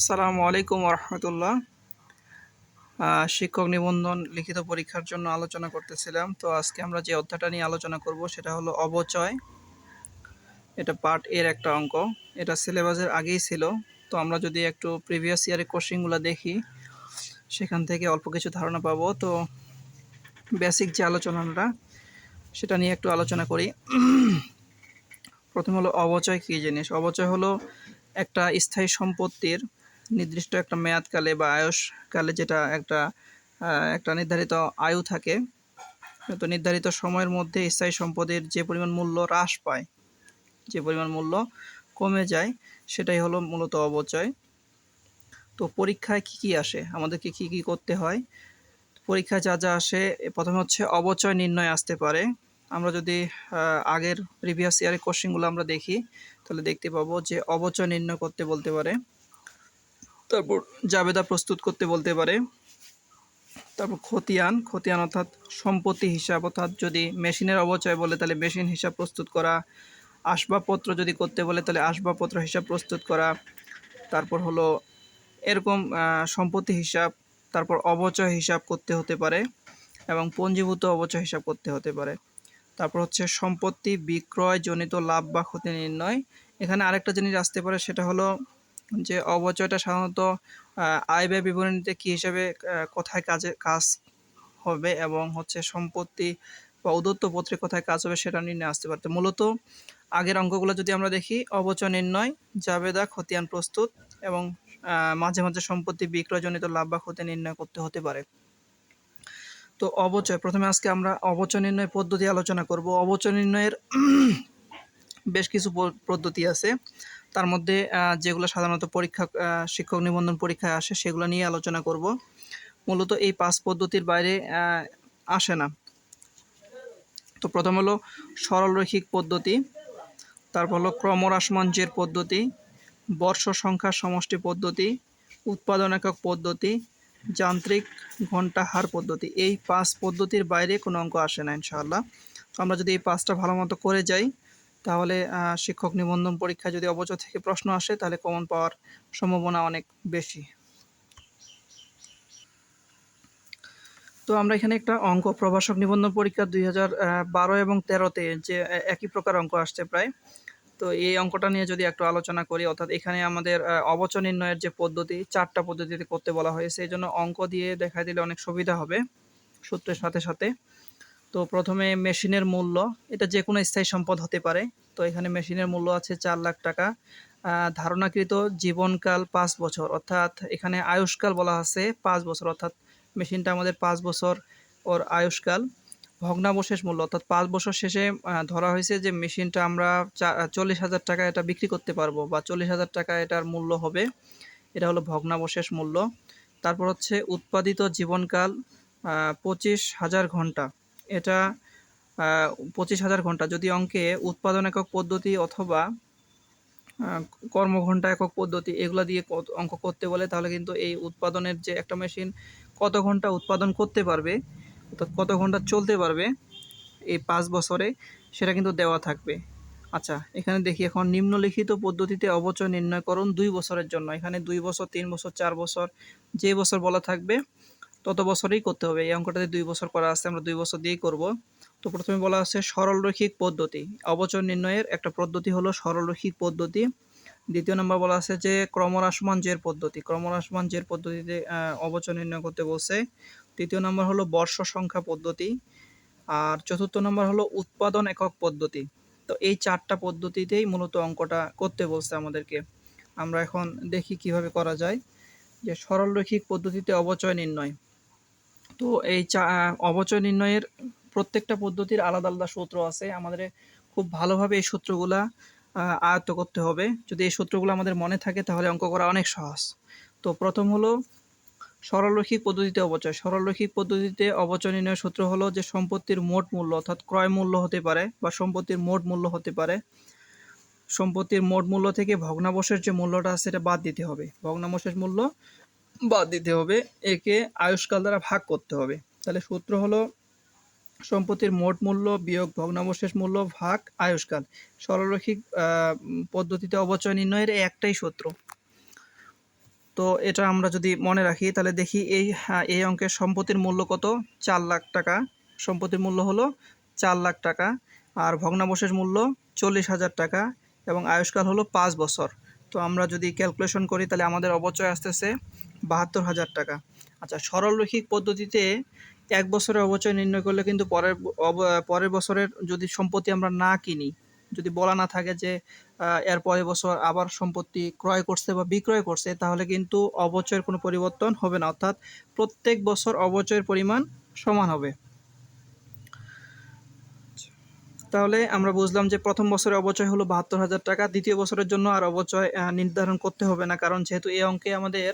আসসালামু আলাইকুম রহমতুল্লাহ শিক্ষক নিবন্ধন লিখিত পরীক্ষার জন্য আলোচনা করতেছিলাম। তো আজকে আমরা যে অধ্যায়টা নিয়ে আলোচনা করব সেটা হলো অবচয়। এটা পার্ট এর একটা অঙ্ক। এটা সিলেবাসের আগেই ছিল। তো আমরা যদি একটু প্রিভিয়াস ইয়ারের কোশ্চিনগুলো দেখি, সেখান থেকে অল্প কিছু ধারণা পাবো। তো বেসিক যে আলোচনাটা, সেটা নিয়ে একটু আলোচনা করি। প্রথম হলো অবচয় কী জিনিস? অবচয় হলো একটা স্থায়ী সম্পত্তির নির্দিষ্ট একটা মেয়াদকালে বা আয়ুষকালে যেটা একটা একটা নির্ধারিত আয়ু থাকে, তো নির্ধারিত সময়ের মধ্যে স্থায়ী সম্পদের যে পরিমাণ মূল্য হ্রাস পায়, যে পরিমাণ মূল্য কমে যায়, সেটাই হলো মূলত অবচয়। তো পরীক্ষায় কি কি আসে? আমাদেরকে কি কি করতে হয়? পরীক্ষায় যা যা আসে, প্রথমে হচ্ছে অবচয় নির্ণয় আসতে পারে। আমরা যদি আগের প্রিভিয়াস ইয়ারের কোশ্চেনগুলো আমরা দেখি, তাহলে দেখতে পাবো যে অবচয় নির্ণয় করতে বলতে পারে। তারপর জাবেদা প্রস্তুত করতে বলতে পারে। তারপর খতিয়ান খতিয়ান অর্থাৎ সম্পত্তি হিসাব, অর্থাৎ যদি মেশিনের অবচয় বলে তাহলে মেশিন হিসাব প্রস্তুত করা। আসবাবপত্র যদি করতে বলে তাহলে আসবাবপত্র হিসাব প্রস্তুত করা। তারপর হলো এরকম সম্পত্তি হিসাব, তারপর অবচয় হিসাব করতে হতে পারে এবং পঞ্জীভূত অবচয় হিসাব করতে হতে পারে। তারপর হচ্ছে সম্পত্তি বিক্রয় জনিত লাভ বা ক্ষতি নির্ণয়। এখানে আরেকটা জিনিস আসতে পারে, সেটা হলো যে অবচয়টা সাধারণত আয় ব্যয় বিবরণীতে কী হিসাবে কোথায় কাজে, কাজ হবে এবং হচ্ছে সম্পত্তি বা উদত্ত পত্রে কোথায় কাজ হবে সেটা নির্ণয় আসতে পারত। মূলত আগের অঙ্কগুলো যদি আমরা দেখি, অবচয় নির্ণয়, জাবেদা, খতিয়ান প্রস্তুত এবং মাঝে মাঝে সম্পত্তি বিক্রয়জনিত লাভ বা ক্ষতি নির্ণয় করতে হতে পারে। তো অবচয়, প্রথমে আজকে আমরা অবচয় নির্ণয় পদ্ধতি আলোচনা করব। অবচয় নির্ণয়ের বেশ কিছু পদ্ধতি আছে। তার মধ্যে যেগুলো সাধারণত পরীক্ষা শিক্ষক নিবন্ধন পরীক্ষায় আসে, সেগুলো নিয়ে আলোচনা করব। মূলত এই পাঁচ পদ্ধতির বাইরে আসে না। তো প্রথম হলো সরলরৈখিক পদ্ধতি, তারপর হলো ক্রমহ্রাসমাঞ্চের পদ্ধতি, বর্ষ সংখ্যা সমষ্টি পদ্ধতি, উৎপাদন একক পদ্ধতি, যান্ত্রিক ঘণ্টা হার পদ্ধতি। এই পাঁচ পদ্ধতির বাইরে কোনো অঙ্ক আসে না, ইনশাআল্লাহ। তো আমরা যদি এই পাঁচটা ভালো মতো করে যাই তাহলে শিক্ষক নিবন্ধন পরীক্ষায় যদি অবচয় থেকে প্রশ্ন আসে তাহলে কমন পাওয়ার সম্ভাবনা অনেক বেশি। তো আমরা এখানে একটা অঙ্ক প্রভাষক নিবন্ধন পরীক্ষা দুই হাজার বারো এবং তেরোতে যে একই প্রকার অঙ্ক আসছে প্রায়। তো এই অঙ্কটা নিয়ে যদি একটু আলোচনা করি অর্থাৎ এখানে আমাদের আহ, অবচয় নির্ণয়ের যে পদ্ধতি চারটা পদ্ধতিতে করতে বলা হয়েছে এই জন্য অঙ্ক দিয়ে দেখা দিলে অনেক সুবিধা হবে সূত্রের সাথে সাথে। তো প্রথমে মেশিনের মূল্য, এটা যে কোনো স্থায়ী সম্পদ হতে পারে। তো এখানে মেশিনের মূল্য আছে চার লাখ টাকা। ধারণাকৃত জীবনকাল পাঁচ বছর, অর্থাৎ এখানে আয়ুষ্কাল বলা আছে পাঁচ বছর, অর্থাৎ মেশিনটা আমাদের পাঁচ বছর ওর আয়ুষ্কাল। ভগ্নাবশেষ মূল্য, অর্থাৎ পাঁচ বছর শেষে ধরা হয়েছে যে মেশিনটা আমরা চল্লিশ হাজার টাকা এটা বিক্রি করতে পারব বা চল্লিশ হাজার টাকা এটার মূল্য হবে। এটা হলো ভগ্নাবশেষ মূল্য। তারপর হচ্ছে উৎপাদিত জীবনকাল পঁচিশ হাজার ঘণ্টা। এটা পঁচিশ হাজার ঘণ্টা। যদি অঙ্কে উৎপাদন একক পদ্ধতি অথবা আহ, কর্মঘন্টা একক পদ্ধতি এগুলো দিয়ে অঙ্ক করতে বলে তাহলে কিন্তু এই উৎপাদনের যে একটা মেশিন কত ঘণ্টা উৎপাদন করতে পারবে অর্থাৎ কত ঘণ্টা চলতে পারবে এই পাঁচ বছরে সেটা কিন্তু দেওয়া থাকবে। আচ্ছা এখানে দেখি এখন নিম্নলিখিত পদ্ধতিতে অবচয় নির্ণয় করুন দুই বছরের জন্য। এখানে দুই বছর তিন বছর চার বছর যে বছর বলা থাকবে তত বছরেই করতে হবে। এই অঙ্কটাতে দুই বছর করা আছে আমরা দুই বছর দিয়েই করব। তো প্রথমে বলা আছে সরলরৈখিক পদ্ধতি। অবচয় নির্ণয়ের একটা পদ্ধতি হলো সরলরৈখিক পদ্ধতি। দ্বিতীয় নম্বর বলা আছে যে ক্রমহ্রাসমান জের পদ্ধতি। ক্রমহ্রাসমান জের পদ্ধতিতে আহ, অবচয় নির্ণয় করতে বলছে। তৃতীয় নম্বর হলো বর্ষ সংখ্যা পদ্ধতি। আর চতুর্থ নম্বর হলো উৎপাদন একক পদ্ধতি। তো এই চারটা পদ্ধতিতেই মূলত অঙ্কটা করতে বলছে আমাদেরকে। আমরা এখন দেখি কীভাবে করা যায়। যে সরলরৈখিক পদ্ধতিতে অবচয় নির্ণয়। তো এই চা, অবচয় নির্ণয়ের প্রত্যেকটা পদ্ধতির আলাদা আলাদা সূত্র আছে। আমাদের খুব ভালোভাবে এই সূত্রগুলা আয়ত্ত করতে হবে। যদি এই সূত্রগুলো আমাদের মনে থাকে, তাহলে অঙ্ক করা অনেক সহজ। তো প্রথম হলো সরলরৈখিক পদ্ধতিতে অবচয়। সরলরৈখিক পদ্ধতিতে অবচয় নির্ণয়ের সূত্র হলো যে সম্পত্তির মোট মূল্য, অর্থাৎ ক্রয় মূল্য হতে পারে বা সম্পত্তির মোট মূল্য হতে পারে। সম্পত্তির মোট মূল্য থেকে ভগ্নাবশেষ যে মূল্যটা আছে, সেটা বাদ দিতে হবে। ভগ্নাবশেষ মূল্য বাদ দিতে হবে। একে আয়ুষ্কাল দ্বারা ভাগ করতে হবে। তাহলে সূত্র হলো সম্পত্তির মোট মূল্য বিয়োগ ভগ্নাবশেষ মূল্য ভাগ আয়ুষ্কাল। সরলরৈখিক পদ্ধতিতে অবচয় নির্ণয়ের একটাই সূত্র। তো তো এটা আমরা যদি মনে রাখি তাহলে দেখি এই হ্যাঁ, এই অঙ্কের সম্পত্তির মূল্য কত? চার লাখ টাকা। সম্পত্তির মূল্য হলো চার লাখ টাকা। আর ভগ্নাবশেষ মূল্য চল্লিশ হাজার টাকা এবং আয়ুষ্কাল হলো পাঁচ বছর। তো আমরা যদি ক্যালকুলেশন করি তাহলে আমাদের অবচয় আসতেছে বাহাত্তর হাজার টাকা। আচ্ছা সরলরৈখিক পদ্ধতিতে এক বছরের অবচয় নির্ণয় করলে কিন্তু পরের পরের বছরের যদি সম্পত্তি আমরা না কিনি, যদি বলা না থাকে যে এর পরের বছর আবার সম্পত্তি ক্রয় করছে বা বিক্রয় করছে, তাহলে কিন্তু অবচয়ের কোনো পরিবর্তন হবে না। অর্থাৎ প্রত্যেক বছর অবচয়ের পরিমাণ সমান হবে। তাহলে আমরা বুঝলাম যে প্রথম বছরে অবচয় হলো বাহাত্তর হাজার টাকা, দ্বিতীয় বছরের জন্য আর অবচয় নির্ধারণ করতে হবে না, কারণ যেহেতু এই অঙ্কে আমাদের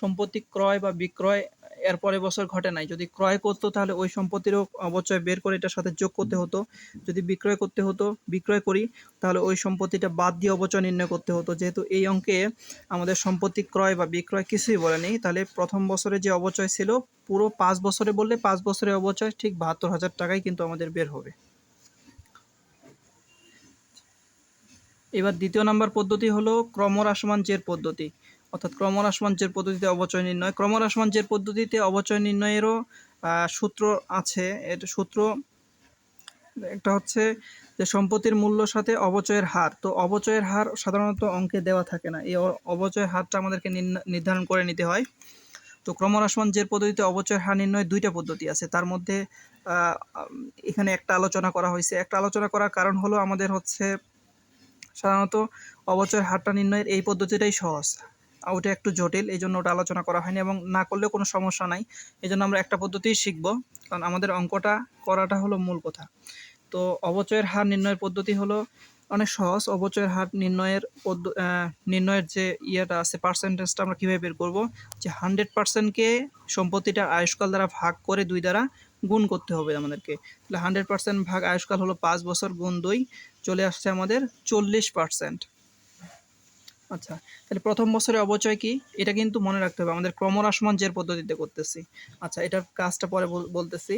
সম্পত্তি ক্রয় বা বিক্রয় এর পরের বছর ঘটে নাই। যদি ক্রয় করতো তাহলে ওই সম্পত্তিরও অবচয় বের করে এটার সাথে যোগ করতে হতো। যদি বিক্রয় করতে হতো, বিক্রয় করি, তাহলে ওই সম্পত্তিটা বাদ দিয়ে অবচয় নির্ণয় করতে হতো। যেহেতু এই অঙ্কে আমাদের সম্পত্তি ক্রয় বা বিক্রয় কিছুই বলেনি তাহলে প্রথম বছরে যে অবচয় ছিল, পুরো পাঁচ বছরে বললে পাঁচ বছরের অবচয় ঠিক বাহাত্তর হাজার টাকাই কিন্তু আমাদের বের হবে। এবার দ্বিতীয় নাম্বার পদ্ধতি হলো ক্রমহ্রাসমান জের পদ্ধতি। অর্থাৎ ক্রমহ্রাসমান জের পদ্ধতিতে অবচয় নির্ণয়। ক্রমহ্রাসমান জের পদ্ধতিতে অবচয় নির্ণয়েরও সূত্র আছে। এটা সূত্র একটা হচ্ছে যে সম্পত্তির মূল্য সাথে অবচয়ের হার। তো অবচয়ের হার সাধারণত অঙ্কে দেওয়া থাকে না। এই অবচয়ের হারটা আমাদেরকে নির্ধারণ করে নিতে হয়। তো ক্রমহ্রাসমান জের পদ্ধতিতে অবচয়ের হার নির্ণয় দুইটা পদ্ধতি আছে। তার মধ্যে এখানে একটা আলোচনা করা হয়েছে। একটা আলোচনা করার কারণ হলো আমাদের হচ্ছে সাধারণত অবচয়ের হারটা নির্ণয়ের এই পদ্ধতিটাই সহজ। ওটা একটু জটিল এই জন্য ওটা আলোচনা করা হয়নি এবং না করলেও কোনো সমস্যা নাই। এই জন্য আমরা একটা পদ্ধতিই শিখব, কারণ আমাদের অঙ্কটা করাটা হলো মূল কথা। তো অবচয়ের হার নির্ণয়ের পদ্ধতি হলো, অনেক সহজ, অবচয়ের হার নির্ণয়ের নির্ণয়ের যে ইয়েটা আছে পার্সেন্টেজটা আমরা কীভাবে বের করব? যে হান্ড্রেড পার্সেন্টকে সম্পত্তিটা আয়ুষ্কাল দ্বারা ভাগ করে দুই দ্বারা গুণ করতে হবে আমাদেরকে। তাহলে হান্ড্রেড পার্সেন্ট ভাগ আয়ুষ্কাল হলো পাঁচ বছর গুণ দুই, চলে আসছে আমাদের চল্লিশ পার্সেন্ট আচ্ছা তাহলে প্রথম বছরে অবচয় কি? এটা কিন্তু মনে রাখতে হবে, আমাদের ক্রমহ্রাসমান জের পদ্ধতিতে করতেছি। আচ্ছা এটার কাজটা পরে বলতেছি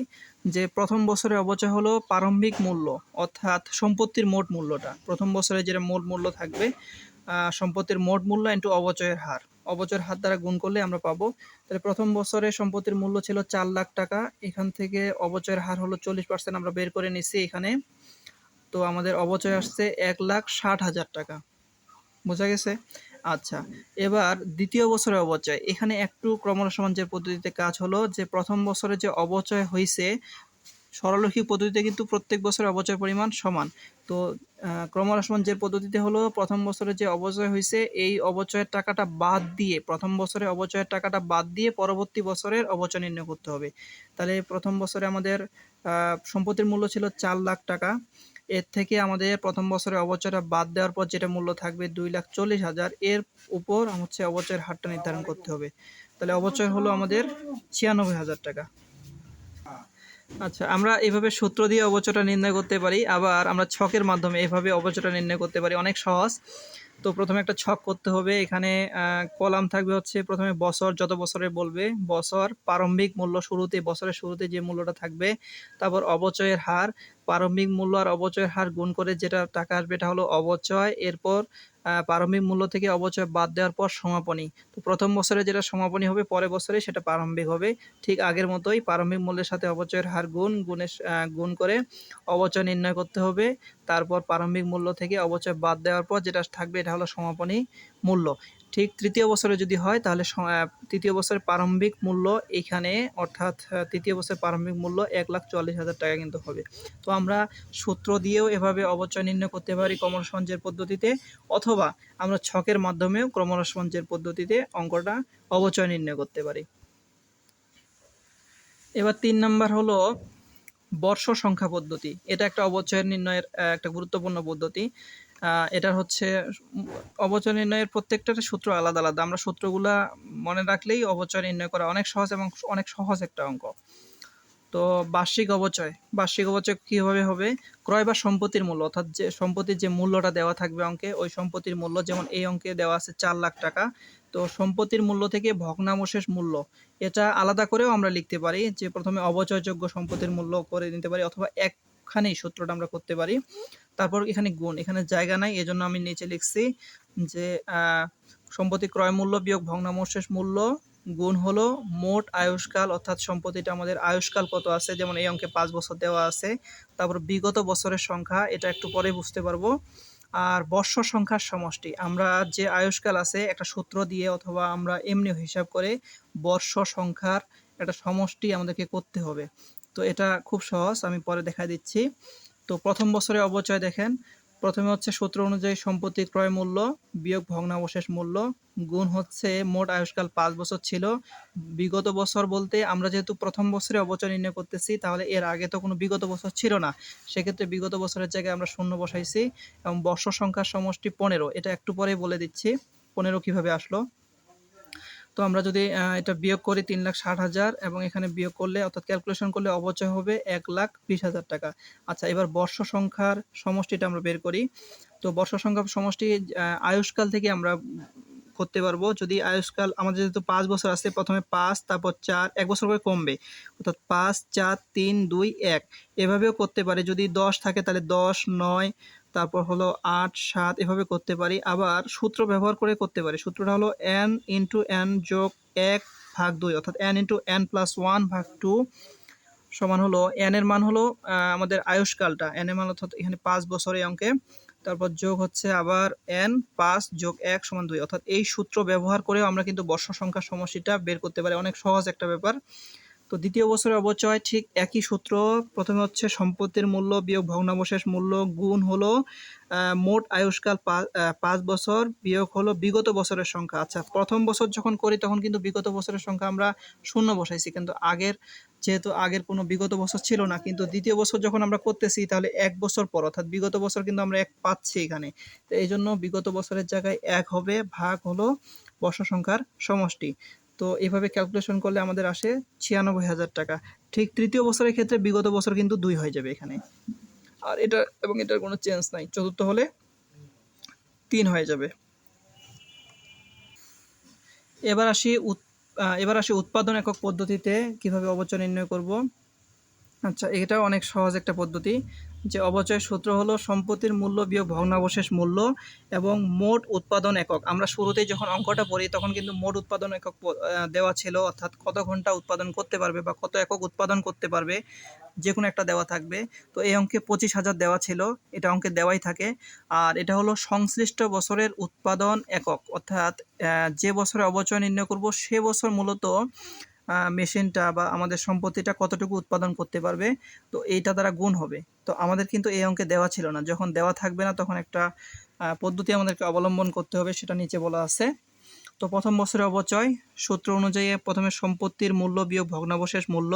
যে প্রথম বছরে অবচয় হলো প্রারম্ভিক মূল্য, অর্থাৎ সম্পত্তির মোট মূল্যটা। প্রথম বছরে যেটা মোট মূল্য থাকবে সম্পত্তির মোট মূল্য ইন্টু অবচয়ের হার। অবচয়ের হার দ্বারা গুণ করলে আমরা পাবো, তাহলে প্রথম বছরে সম্পত্তির মূল্য ছিল চার লাখ টাকা, এখান থেকে অবচয়ের হার হলো চল্লিশ পার্সেন্ট আমরা বের করে নিছি এখানে। তো আমাদের অবচয় আসছে এক লাখ ষাট হাজার টাকা। বোঝা গেছে? আচ্ছা এবার দ্বিতীয় বছরে অবচয়। এখানে একটু ক্রমহ্রাসমাঞ্জের পদ্ধতিতে কাজ হলো যে প্রথম বছরে যে অবচয় হয়েছে সরলরৈখিক পদ্ধতিতে কিন্তু প্রত্যেক বছরে অবচয় পরিমাণ সমান। তো আহ, ক্রমহ্রাসমাঞ্জের পদ্ধতিতে হলো প্রথম বছরে যে অবচয় হয়েছে এই অবচয়ের টাকাটা বাদ দিয়ে প্রথম বছরে অবচয়ের টাকাটা বাদ দিয়ে পরবর্তী বছরের অবচয় নির্ণয় করতে হবে। তাহলে প্রথম বছরে আমাদের সম্পত্তির মূল্য ছিল চার লাখ টাকা। এর থেকে আমাদের প্রথম বছরে অবচয়টা বাদ দেওয়ার পর যেটা মূল্য থাকবে দুই লাখ চল্লিশ হাজার, এর উপর হচ্ছে অবচয়ের হারটা নির্ধারণ করতে হবে। তাহলে অবচয় হলো আমাদের ছিয়ানব্বই হাজার টাকা। আচ্ছা আমরা এভাবে সূত্র দিয়ে অবচয়টা নির্ণয় করতে পারি, আবার আমরা ছকের মাধ্যমে এভাবে অবচয়টা নির্ণয় করতে পারি, অনেক সহজ। তো প্রথমে একটা ছক করতে হবে। এখানে কলাম থাকবে হচ্ছে প্রথমে বছর, যত বছরে বলবে, বছর, প্রারম্ভিক মূল্য শুরুতে, বছরের শুরুতে যে মূল্যটা থাকবে, তারপর অবচয়ের হার, প্রারম্ভিক মূল্য আর অবচয়ের হার গুণ করে যেটা টাকা আসবে, এটা হলো অবচয়। এরপর প্রারম্ভিক মূল্য থেকে অবচয় বাদ দেওয়ার পর সমাপনী। তো প্রথম বছরে যেটা সমাপনী হবে, পরের বছরে সেটা প্রারম্ভিক হবে। ঠিক আগের মতোই প্রারম্ভিক মূল্যের সাথে অবচয়ের হার গুণ, গুণের গুণ করে অবচয় নির্ণয় করতে হবে। তারপর প্রারম্ভিক মূল্য থেকে অবচয় বাদ দেওয়ার পর যেটা থাকবে, এটা হলো সমাপনী মূল্য। ঠিক তৃতীয় বছরে যদি হয়, তাহলে তৃতীয় বছরের প্রারম্ভিক মূল্য এখানে, অর্থাৎ তৃতীয় বছরের প্রারম্ভিক মূল্য এক লাখ চল্লিশ হাজার টাকা কিন্তু হবে। তো আমরা সূত্র দিয়েও এভাবে অবচয় নির্ণয় করতে পারি ক্রমসঞ্চয়ের পদ্ধতিতে, অথবা আমরা ছকের মাধ্যমেও ক্রমসঞ্চয়ের পদ্ধতিতে অঙ্কটা অবচয় নির্ণয় করতে পারি। এবার তিন নম্বর হলো বর্ষ সংখ্যা পদ্ধতি। এটা একটা অবচয় নির্ণয়ের একটা গুরুত্বপূর্ণ পদ্ধতি। আহ, এটা হচ্ছে অবচয় নির্ণয়ের প্রত্যেকটা সূত্র আলাদা আলাদা। আমরা সূত্রগুলা মনে রাখলেই অবচয় নির্ণয় করা অনেক সহজ এবং অনেক সহজ একটা অঙ্ক। তো বার্ষিক অবচয় বার্ষিক অবচয় কীভাবে হবে? ক্রয় বা সম্পত্তির মূল্য অর্থাৎ যে সম্পত্তির যে মূল্যটা দেওয়া থাকবে অঙ্কে ওই সম্পত্তির মূল্য যেমন এই অঙ্কে দেওয়া আছে চার লাখ টাকা তো সম্পত্তির মূল্য থেকে ভগ্নাবশেষ মূল্য এটা আলাদা করেও আমরা লিখতে পারি যে প্রথমে অবচয়যোগ্য সম্পত্তির মূল্য করে নিতে পারি অথবা একখানেই সূত্রটা আমরা করতে পারি। তারপর এখানে গুণ, এখানে জায়গা নাই, এজন্য আমি নিচে লিখছি যে সম্পত্তি ক্রয় মূল্য বিয়োগ ভগ্নাবশেষ মূল্য গুণ হলো মোট আয়ুষ্কাল, অর্থাৎ সম্পত্তিটা আমাদের আয়ুষ্কাল কত আছে, যেমন এই অঙ্কে পাঁচ বছর দেওয়া আছে। তারপর বিগত বছরের সংখ্যা, এটা একটু পরে বুঝতে পারব। আর বর্ষ সংখ্যার সমষ্টি, আমরা যে আয়ুষ্কাল আছে, একটা সূত্র দিয়ে অথবা আমরা এমনি হিসাব করে বর্ষ সংখ্যার একটা সমষ্টি আমাদেরকে করতে হবে। তো এটা খুব সহজ, আমি পরে দেখা দিচ্ছি। তো প্রথম বছরে অবচয় দেখেন, প্রথমে হচ্ছে সূত্র অনুযায়ী সম্পত্তি ক্রয় মূল্য, বিয়োগ ভগ্নাবশেষ মূল্য, গুণ হচ্ছে মোট আয়ুষ্কাল পাঁচ বছর ছিল। বিগত বছর বলতে আমরা যেহেতু প্রথম বছরে অবচয় নির্ণয় করতেছি, তাহলে এর আগে তো কোনো বিগত বছর ছিল না। সেক্ষেত্রে বিগত বছরের জায়গায় আমরা শূন্য বসাইছি, এবং বর্ষ সংখ্যার সমষ্টি পনেরো, এটা একটু পরেই বলে দিচ্ছি, পনেরো কীভাবে আসলো? তো আমরা যদি এটা বিয়োগ করি তিন লাখ ষাট হাজার এবং এখানে বিয়োগ করলে, অর্থাৎ ক্যালকুলেশন করলে অবচয় হবে এক লাখ বিশ হাজার টাকা। আচ্ছা এবার বর্ষ সংখ্যার সমষ্টিটা আমরা বের করি। তো বর্ষ সংখ্যার সমষ্টি আয়ুষ্কাল থেকে আমরা করতে পারব। যদি আয়ুষ্কাল আমাদের যেহেতু পাঁচ বছর আছে, প্রথমে পাঁচ, তারপর চার, এক বছর করে কমবে। অর্থাৎ পাঁচ, চার, তিন, দুই, এক। এভাবেও করতে পারে। যদি দশ থাকে, তাহলে দশ, নয় তারপর হলো আট, সাত এভাবে করতে পারি। আবার সূত্র ব্যবহার করে করতে পারি। সূত্রটা হলো এন ইন্টু এন যোগ এক ভাগ দুই, অর্থাৎ N into N plus one ভাগ টু সমান হলো এন এর মান হলো আমাদের আয়ুষ্কালটা। এন এর মান অর্থাৎ এখানে পাঁচ বছর এই অঙ্কে। তারপর যোগ হচ্ছে আবার এন পাঁচ যোগ এক সমান দুই। অর্থাৎ এই সূত্র ব্যবহার করেও আমরা কিন্তু বর্ষ সংখ্যার সমষ্টিটা বের করতে পারি। অনেক সহজ একটা ব্যাপার। তো দ্বিতীয় বছরে অবচয় ঠিক একই সূত্র। প্রথমে হচ্ছে সম্পত্তির মূল্য, বিয়োগ ভগ্নাবশেষ মূল্য গুণ হলো মোট আয়ুষ্কাল পাঁচ বছর, বিয়োগ হলো বিগত বছরের সংখ্যা। আচ্ছা প্রথম বছর যখন করি তখন কিন্তু বিগত বছরের সংখ্যা আমরা শূন্য বসাইছি, কিন্তু আগের, যেহেতু আগের কোনো বিগত বছর ছিল না, কিন্তু দ্বিতীয় বছর যখন আমরা করতেছি তাহলে এক বছর পর, অর্থাৎ বিগত বছর কিন্তু আমরা এক পাচ্ছি এখানে। তো এই জন্য বিগত বছরের জায়গায় এক হবে, ভাগ হলো বর্ষ সংখ্যার সমষ্টি। তো এইভাবে ক্যালকুলেশন করলে আমাদের আসে ছিয়ানব্বই হাজার টাকা। ঠিক তৃতীয় বছরের ক্ষেত্রে বিগত বছর কিন্তু দুই হয়ে যাবে এখানে। আর এটা এবং এটার কোনো চেঞ্জ নাই। চতুর্থ হলে তিন হয়ে যাবে। এবার আসি এবার আসি উৎপাদন একক পদ্ধতিতে কীভাবে অবচয় নির্ণয় করব। আচ্ছা এটা অনেক সহজ একটা পদ্ধতি। যে অবচয় সূত্র হলো সম্পত্তির মূল্য বিয়োগ ভগ্নাবশেষ মূল্য এবং মোট উৎপাদন একক। আমরা শুরুতেই যখন অঙ্কটা পড়ি, তখন কিন্তু মোট উৎপাদন একক দেওয়া ছিল, অর্থাৎ কত ঘণ্টা উৎপাদন করতে পারবে বা কত একক উৎপাদন করতে পারবে যে কোনো একটা দেওয়া থাকবে। তো এই অঙ্কে পঁচিশ হাজার দেওয়া ছিল, এটা অঙ্কে দেওয়াই থাকে। আর এটা হলো সংশ্লিষ্ট বছরের উৎপাদন একক, অর্থাৎ যে বছরে অবচয় নির্ণয় করব, সে বছর মূলত মেশিনটা বা আমাদের সম্পত্তিটা কতটুকু উৎপাদন করতে পারবে, তো এইটা দ্বারা গুণ হবে। তো আমাদের কিন্তু এই অঙ্কে দেওয়া ছিল না। যখন দেওয়া থাকবে না, তখন একটা পদ্ধতি আমাদেরকে অবলম্বন করতে হবে, সেটা নিচে বলা আছে। তো প্রথম বছরের অবচয় সূত্র অনুযায়ী প্রথমে সম্পত্তির মূল্য বিয়োগ ভগ্নাবশেষ মূল্য,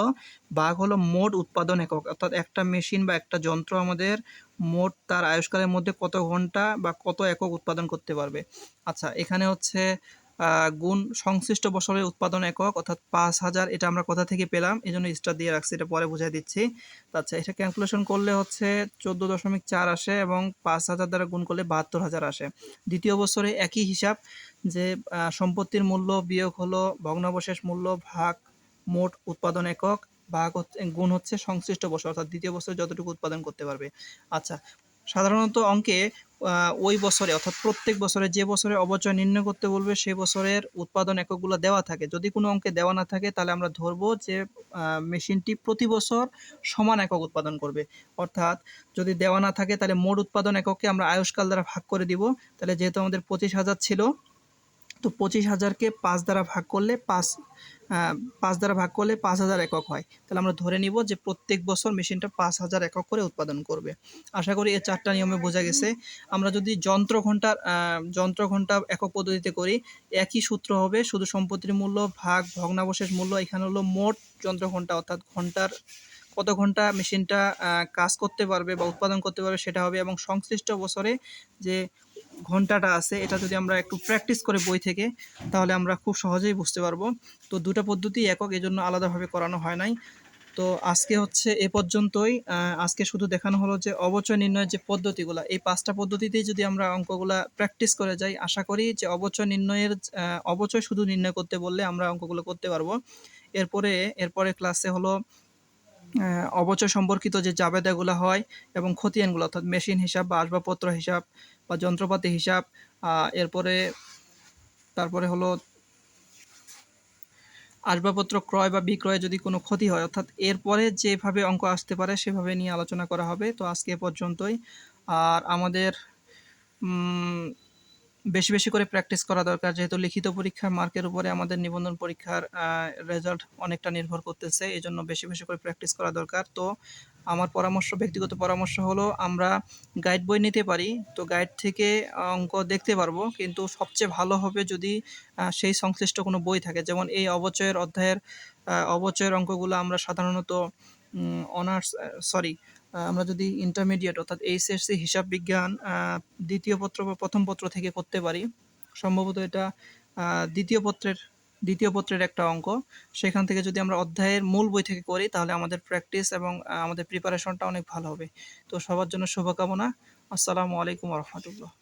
ভাগ হলো মোট উৎপাদন একক। অর্থাৎ একটা মেশিন বা একটা যন্ত্র আমাদের মোট তার আয়ুষ্কালের মধ্যে কত ঘণ্টা বা কত একক উৎপাদন করতে পারবে। আচ্ছা এখানে হচ্ছে গুণ সংশ্লিষ্ট বছরের উৎপাদন একক, অর্থাৎ পাঁচ হাজার, এটা আমরা কোথা থেকে পেলাম? এই জন্য স্টার দিয়ে রাখছি, এটা পরে বুঝাই দিচ্ছি। আচ্ছা এটা ক্যালকুলেশন করলে হচ্ছে চোদ্দ দশমিক চার আসে এবং পাঁচ হাজার দ্বারা গুণ করলে বাহাত্তর হাজার আসে। দ্বিতীয় বছরে একই হিসাব যে সম্পত্তির মূল্য বিয়োগ হলো ভগ্নাবশেষ মূল্য ভাগ মোট উৎপাদন একক, ভাগ হচ্ছে, গুণ হচ্ছে সংশ্লিষ্ট বছর, অর্থাৎ দ্বিতীয় বছরে যতটুকু উৎপাদন করতে পারবে। আচ্ছা সাধারণত অঙ্কে ওই বছরে, অর্থাৎ প্রত্যেক বছরে যে বছরে অবচয় নির্ণয় করতে বলবে সেই বছরের উৎপাদন এককগুলো দেওয়া থাকে। যদি কোনো অঙ্কে দেওয়া না থাকে, তাহলে আমরা ধরবো যে মেশিনটি প্রতি বছর সমান একক উৎপাদন করবে। অর্থাৎ যদি দেওয়া না থাকে, তাহলে মোট উৎপাদন এককে আমরা আয়ুষ্কাল দ্বারা ভাগ করে দিব। তাহলে যেহেতু আমাদের পঁচিশ হাজার ছিল তো পঁচিশ হাজারকে পাঁচ দ্বারা ভাগ করলে পাঁচ পাঁচ দ্বারা ভাগ করলে পাঁচ হাজার একক হয়। তাহলে আমরা ধরে নিব যে প্রত্যেক বছর মেশিনটা পাঁচ হাজার একক করে উৎপাদন করবে। আশা করি এই চারটা নিয়মে বোঝা গেছে। আমরা যদি যন্ত্র ঘণ্টার যন্ত্র ঘণ্টা একক পদ্ধতিতে করি, একই সূত্র হবে, শুধু সম্পত্তির মূল্য, ভাগ, ভগ্নাবশেষ মূল্য, এখানে হলো মোট যন্ত্র ঘণ্টা অর্থাৎ ঘণ্টার কত ঘণ্টা মেশিনটা কাজ করতে পারবে বা উৎপাদন করতে পারবে সেটা হবে এবং সংশ্লিষ্ট বছরে যে ঘন্টাটা আছে, এটা যদি আমরা একটু প্র্যাকটিস করে বই থেকে, তাহলে আমরা খুব সহজেই বুঝতে পারব। তো দুটো পদ্ধতি একক, এজন্য আলাদাভাবে করানো হয় নাই। তো আজকে হচ্ছে এ পর্যন্তই। আজকে শুধু দেখানো হলো যে অবচয় নির্ণয়ের যে পদ্ধতিগুলো, এই পাঁচটা পদ্ধতিতেই যদি আমরা অঙ্কগুলো প্র্যাকটিস করে যাই, আশা করি যে অবচয় নির্ণয়ের অবচয় শুধু নির্ণয় করতে বললে আমরা অঙ্কগুলো করতে পারব। এরপরে এরপরে ক্লাসে হলো অবচয় সম্পর্কিত যে জাবেদাগুলো হয় এবং খতিয়ানগুলো, অর্থাৎ মেশিন হিসাব বা আসবাবপত্র হিসাব বা যন্ত্রপাতি হিসাব এরপরে, তারপরে হলো আসবাবপত্র ক্রয় বা বিক্রয়ে যদি কোনো ক্ষতি হয়, অর্থাৎ এরপরে যেভাবে অঙ্ক আসতে পারে সেভাবে নিয়ে আলোচনা করা হবে। তো আজকে পর্যন্তই। আর আমাদের বেশি বেশি করে প্র্যাকটিস করা দরকার। যেহেতু লিখিত পরীক্ষার মার্কের উপরে আমাদের নিবন্ধন পরীক্ষার রেজাল্ট অনেকটা নির্ভর করতেছে এই জন্য বেশি বেশি করে প্র্যাকটিস করা দরকার। তো আমার পরামর্শ, ব্যক্তিগত পরামর্শ হলো আমরা গাইড বই নিতে পারি, তো গাইড থেকে অঙ্ক দেখতে পারব, কিন্তু সবচেয়ে ভালো হবে যদি সেই সংশ্লিষ্ট কোনো বই থাকে। যেমন এই অবচয়ের অধ্যায়ের অবচয়ের অঙ্কগুলো আমরা সাধারণত অনার্স সরি আমরা যদি ইন্টারমিডিয়েট অর্থাৎ এইচএসসি হিসাব বিজ্ঞান দ্বিতীয় পত্র বা প্রথম পত্র থেকে করতে পারি, সম্ভবত এটা দ্বিতীয় পত্রের দ্বিতীয় পত্রের একটা অঙ্ক। সেখান থেকে যদি আমরা অধ্যায়ের মূল বই থেকে করি, তাহলে আমাদের প্র্যাকটিস এবং আমাদের প্রিপারেশনটা অনেক ভালো হবে। তো সবার জন্য শুভকামনা। আসসালামু আলাইকুম রহমতুল্লাহ।